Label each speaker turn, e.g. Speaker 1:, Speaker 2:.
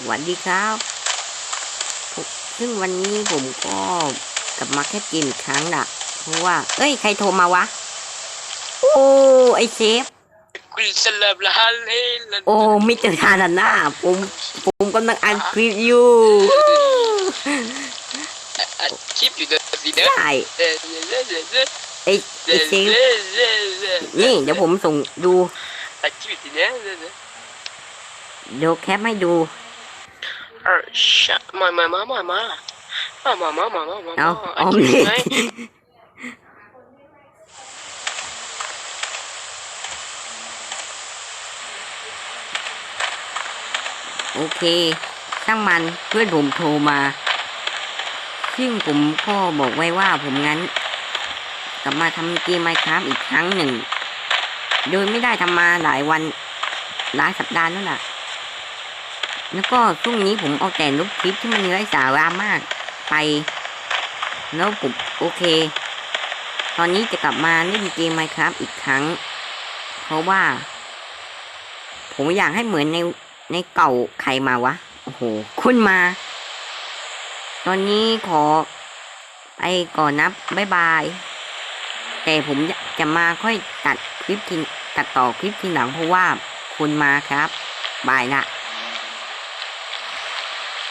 Speaker 1: สวัสดีครับซึ่งวันนี้ผมก็กลับมาแค่กินครั้งน่ะเพราะว่า เอ้ย ใครโทรมาวะ โอ้ ไอเชฟ
Speaker 2: คุณสลับลาเล
Speaker 1: โอ้ไม่เจอทานาน่าผม ผมกำลังอัดคลิปอยู่คลิปอยู่
Speaker 2: เด้อดีเด้อ
Speaker 1: ใช่ไอไอเชฟนี่ เดี๋ยวผมส่งดูเดี๋ยวแคปให้ดู
Speaker 2: 二下，妈妈妈妈妈，妈妈妈妈妈妈，
Speaker 1: เอาออมเล็
Speaker 2: ก
Speaker 1: โอเคตั้งมันเพื่อนผมโทรมา ซึ่งผมก็บอกไว้ว่าผมงั้น กลับมาทำเกมไมค์ครับอีกครั้งหนึ่ง โดยไม่ได้ทำมาหลายวันหลายสัปดาห์แล้วล่ะ แล้วก็ช่วงนี้ผมเอาแต่ลบคลิปที่มันไร้สาระมากไป แล้วผมโอเค ตอนนี้จะกลับมาเล่นเกมไมครับอีกครั้ง เพราะว่า ผมอยากให้เหมือนในในเก่าใครมาวะ โอ้โหคุณมา ตอนนี้ขอไปก่อนนะบ๊ายบาย แต่ผมจะมาค่อยตัดคลิปทีตัดต่อคลิปทีหลังเพราะว่าคุณมาครับ บายละ